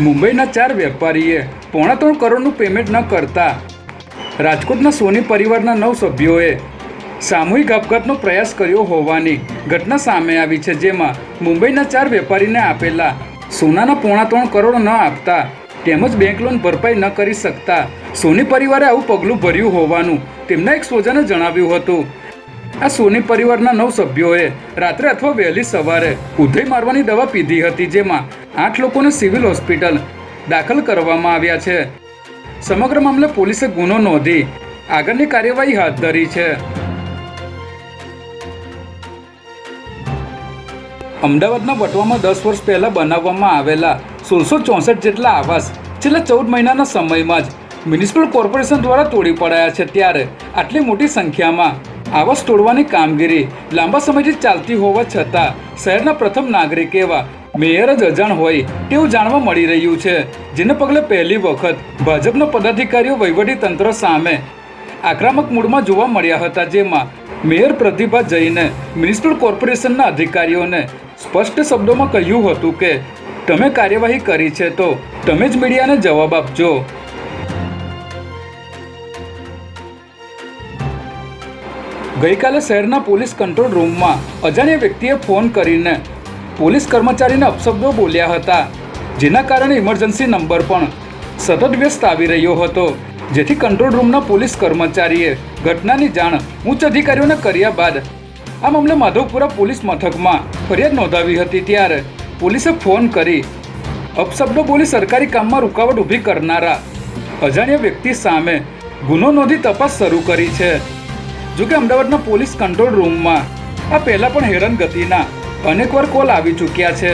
મુંબઈના ચાર વેપારીએ પોણા ત્રણ કરોડનું પેમેન્ટ ન કરતા રાજકોટના સોની પરિવારના નવ સભ્યોએ સામૂહિક આપઘાતનો પ્રયાસ કર્યો હોવાની ઘટના સામે આવી છે, જેમાં મુંબઈના ચાર વેપારીને આપેલા સોનાના પોણા ત્રણ કરોડ ન આપતા તેમજ બેંક લોન ભરપાઈ ન કરી શકતા સોની પરિવારે આવું પગલું ભર્યું હોવાનું તેમના એક સ્વજને જણાવ્યું હતું. આ સોની પરિવારના નવ સભ્યોએ રાત્રે અથવા વહેલી સવારે ઉધઈ મારવાની દવા પીધી હતી, જેમાં આઠ લોકોને સિવિલ હોસ્પિટલ દાખલ કરવામાં આવ્યા છે. સમગ્ર મામલે પોલીસે ગુનો નોંધી આગળની કાર્યવાહી હાથ ધરી છે. અમદાવાદના વટવામાં દસ વર્ષ પહેલા બનાવવામાં આવેલા સોળસો ચોસઠ જેટલા આવાસ છેલ્લા ચૌદ મહિનાના સમયમાં જ મ્યુનિસિપલ કોર્પોરેશન દ્વારા તોડી પડાયા છે ત્યારે આટલી મોટી સંખ્યામાં આવાસ તોડવાની કામગીરી લાંબા સમયથી ચાલતી હોવા છતાં શહેરના પ્રથમ નાગરિક એવા મેયર જ અજાણ હોય તેવું જાણવા મળી રહ્યું છે. જેને પગલે પહેલી વખત ભાજપના પદાધિકારીઓ વહીવટી તંત્ર સામે આક્રમક મૂડમાં જોવા મળ્યા હતા, જેમાં મેયર પ્રતિભા જઈને મ્યુનિસિપલ કોર્પોરેશનના અધિકારીઓને સ્પષ્ટ શબ્દોમાં કહ્યું હતું કે, તમે કાર્યવાહી કરી છે તો તમે જ મીડિયાને જવાબ આપજો. ગઈકાલે શહેરના પોલીસ કંટ્રોલ રૂમમાં અજાણ્યા વ્યક્તિએ ફોન કરીને પોલીસ કર્મચારીને અપશબ્દો બોલ્યા હતા, જેના કારણે ઇમરજન્સી નંબર પણ સતત વ્યસ્ત આવી રહ્યો હતો, જેથી કંટ્રોલ રૂમના પોલીસ કર્મચારીએ ઘટનાની જાણ ઉચ્ચ અધિકારીઓને કર્યા બાદ આ મામલે માધવપુરા પોલીસ મથકમાં ફરિયાદ નોંધાવી હતી. ત્યારે પોલીસે ફોન કરી અપશબ્દો બોલી સરકારી કામમાં રૂકાવટ ઊભી કરનારા અજાણ્યા વ્યક્તિ સામે ગુનો નોંધી તપાસ શરૂ કરી છે. જોકે અમદાવાદના પોલીસ કંટ્રોલ રૂમમાં આ પહેલાં પણ હેરાનગતિના અનેકવાર કોલ આવી ચૂક્યા છે.